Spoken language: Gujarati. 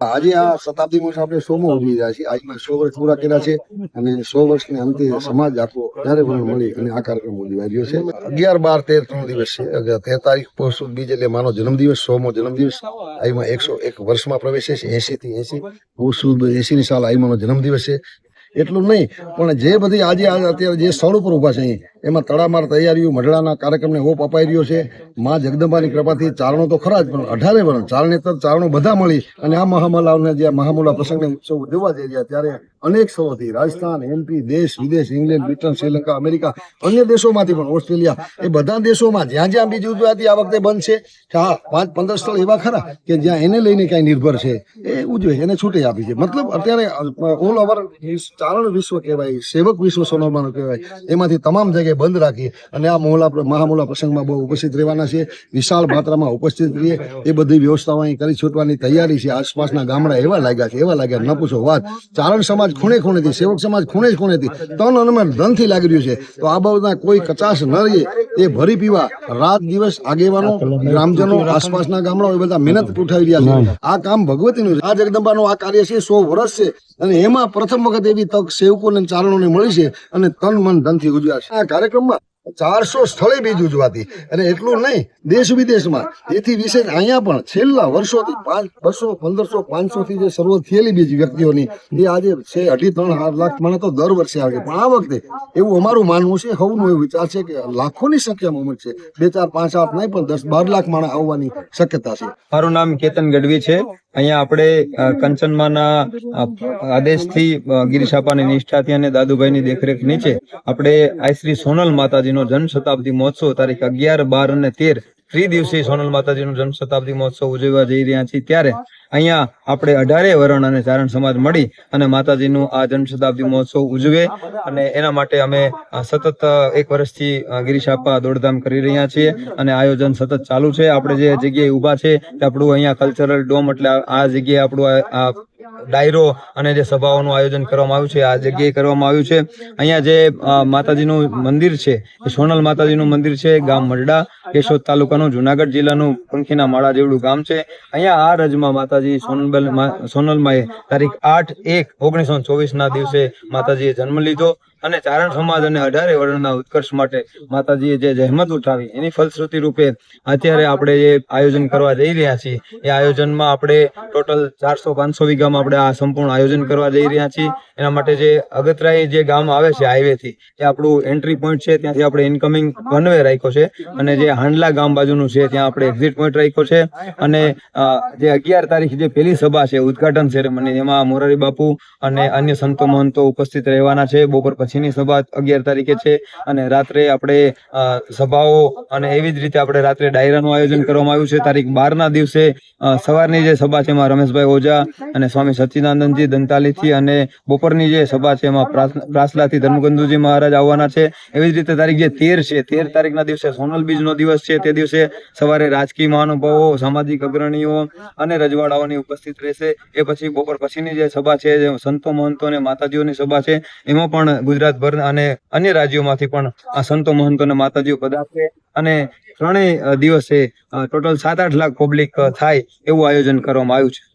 આજે આ શતાબ્દી વર્ષ આપણે સોમો ઉજવી રહ્યા છીએ. આજમાં સો વર્ષ પૂરા કર્યા છે અને સો વર્ષની અંતે સમાજ આખો ત્યારે પણ મળી અને આ કાર્યક્રમ ઉજવાઈ રહ્યો છે. અગિયાર બાર તેર ત્રણ દિવસ છે. તેર તારીખ પોષ બીજ એટલે માનો જન્મદિવસ સોમો જન્મદિવસ. આઈમાં એકસો એક વર્ષમાં પ્રવેશે છે. એસી થી એસી પોષ એસી ની સાલ આઈમાનો જન્મદિવસ છે. એટલું નહીં, પણ જે બધી આજે અત્યારે જે સ્થળ ઉપર ઊભા છે અહીં એમાં તડામાર તૈયારીઓ, મઢડાના કાર્યક્રમને ઓપ અપાઈ રહ્યો છે. મા જગદંબાની કૃપાથી ચારણો તો ખરા જ, પણ અઢારે વર્ણ ચારણેતર ચારણો બધા મળી અને આ મહામલાઓને જે મહામુલા પ્રસંગને ઉત્સવ ઉજવવા જઈ રહ્યા ત્યારે અનેક સ્થળોથી રાજસ્થાન, એમપી, દેશ, વિદેશ, ઇંગ્લેન્ડ, બ્રિટન, શ્રીલંકા, અમેરિકા, અન્ય દેશોમાંથી પણ, ઓસ્ટ્રેલિયા, એ બધા દેશોમાં જ્યાં જ્યાં બીજી ઉજવાતી આ વખતે બંધ છે હા, પાંચ, પંદર સ્થળ એવા ખરા કે જ્યાં એને લઈને કાંઈ નિર્ભર છે, એ ઉજવે, એને છૂટી આપી છે. મતલબ અત્યારે ઓલ ઓવર ચારણ વિશ્વ કહેવાય, સેવક વિશ્વ સોનલમાનું કહેવાય, એમાંથી તમામ જગ્યાએ બંધ રાખીએ. અને આ મોહલા મહામોલા પ્રસંગમાં બહુ ઉપસ્થિત રહેવાના છે વિશાળ માત્રામાં ઉપસ્થિત રહીએ. એ બધી વ્યવસ્થાઓ અહીં કરી છૂટવાની તૈયારી છે. આસપાસના ગામડા એવા લાગ્યા છે, એવા લાગ્યા, ન પૂછો વાત. ચારણ સમાજ ખૂણે ખૂણેથી, સેવક સમાજ ખૂણે ખૂણેથી, તન અનમન ધનથી લાગી રહ્યું છે. તો આ બાબતના કોઈ કચાશ ન રહીએ. એ ભરી પીવા રાત દિવસ આગેવાનો ગ્રામજનો આસપાસના ગામડાઓ એ બધા મહેનત ઉઠાવી રહ્યા છે. આ કામ ભગવતીનું નું આ જગદંબાનું આ કાર્ય છે સો વર્ષ છે. અને એમાં પ્રથમ વખત એવી તક સેવકોને અને ચારણોને મળી છે અને તન મન ધનથી ઉજવ્યા છે. આ કાર્યક્રમમાં ચારસો સ્થળે બીજ ઉજવાતી. અને એટલું નહીં, દેશ વિદેશમાં. તેથી વિશેષ અહીંયા પણ છેલ્લા વર્ષોથી પાંચ, બસો, પંદરસો પાંચસો થી જે શરૂઆત થયેલી બીજ વ્યક્તિઓની, એ આજે છે, અઢી, ત્રણ લાખ મને તો દર વર્ષે આવે પણ આ વખતે એવું અમારું માનવું છે સૌનું એવું વિચાર છે કે લાખોની સંખ્યામાં ઉમર છે. બે, ચાર, પાંચ, આઠ નહીં, પણ દસ, બાર લાખ માણસ આવવાની શક્યતા છે. મારું નામ કેતન ગઢવી છે. અહીંયા આપણે કંચનમાના આદેશથી ગિરિશાપાની નિષ્ઠાથી અને દાદુભાઈની દેખરેખ નીચે આપણે આ શ્રી સોનલ માતાજીનો જન્મ શતાબ્દી મહોત્સવ તારીખ અગિયાર બાર અને તેર ત્રિદિવસીય સોનલ માતાજીનો જન્મ શતાબ્દી મહોત્સવ ઉજવવા જઈ રહ્યા છીએ. ત્યારે અહીંયા આપણે અઢારે વરણ અને ચારણ સમાજ મળી અને માતાજીનું આ જન્મ શતાબ્દી મહોત્સવ ઉજવે અને એના માટે અમે સતત એક વર્ષથી ગિરીશ ગિરીશાપા દોડધામ કરી રહ્યા છીએ અને આયોજન સતત ચાલુ છે. આપણે જે જગ્યાએ ઊભા છે તે આપણું અહીંયા કલ્ચરલ ડોમ એટલે આ- જગ્યાએ આપણું ડાયરો અને જે સભાઓનું આયોજન કરવામાં આવ્યું છે, આ જગ્યાએ કરવામાં આવ્યું છે. અહીંયા જે માતાજીનું મંદિર છે, એ સોનલ માતાજીનું મંદિર છે, ગામ મરડા કેશોદ તાલુકાનું જુનાગઢ જિલ્લાનું પંખીના માળા જેવડું ગામ છે. અહીંયા આ રજમાં માતાજી સોનલબેલ સોનલમાએ તારીખ આઠ એક ઓગણીસો ચોવીસના દિવસે માતાજીએ જન્મ લીધો અને ચારણ સમાજ અને અઢારે વર્ણના ઉત્કર્ષ માટે માતાજીએ જે જહેમત ઉઠાવી, એની ફલશ્રુતિ રૂપે અત્યારે આપણે જે આયોજન કરવા જઈ રહ્યા છીએ, એ આયોજનમાં આપણે ટોટલ ચારસો પાંચસો વીઘામાં આપણે આ સંપૂર્ણ આયોજન કરવા જઈ રહ્યા છીએ. એના માટે જે અગતરાઈ જે ગામ આવે છે હાઈવે થી એ આપણું એન્ટ્રી પોઈન્ટ છે. ત્યાંથી આપણે ઇનકમિંગ વનવે રાખ્યો છે. અને જે હાંડલા ગામ બાજુનું છે, ત્યાં આપણે એક્ઝિટ પોઈન્ટ રાખ્યો છે. અને જે અગિયાર તારીખ જે પહેલી સભા છે, ઉદઘાટન સેરેમની એમાં મોરારી બાપુ અને અન્ય સંતો મહંતો ઉપસ્થિત રહેવાના છે. બપોર પછીની સભા અગિયાર તારીખે છે. અને રાત્રે આપણે સભાઓ અને એવી જ રીતે આપણે રાત્રે ડાયરાનું આયોજન કરવામાં આવ્યું છે. તારીખ બારના દિવસે સવારની જે સભા છે, એમાં રમેશભાઈ ઓઝા અને સ્વામી સચ્ચિદાનંદજી દંતાલીથી અને બપોરની જે સભા છે એમાં પ્રાસ- પ્રાસલાથી ધર્મગંધુજી મહારાજ આવવાના છે. એવી જ રીતે તારીખ જે તેર છે, તેર તારીખના દિવસે સોનલ બીજનો દિવસ છે. તે દિવસે સવારે રાજકીય મહાનુભાવો, સામાજિક અગ્રણીઓ અને રજવાડાઓની ઉપસ્થિત રહેશે. એ પછી બપોર પછીની જે સભા છે, જે સંતો મહંતો અને માતાજીઓની સભા છે, એમાં પણ ગુજરાતભર અને અન્ય રાજ્યોમાંથી પણ આ સંતો મહંતો અને માતાજીઓ પધારશે. અને ત્રણેય દિવસે ટોટલ સાત આઠ લાખ પબ્લિક થાય એવું આયોજન કરવામાં આવ્યું છે.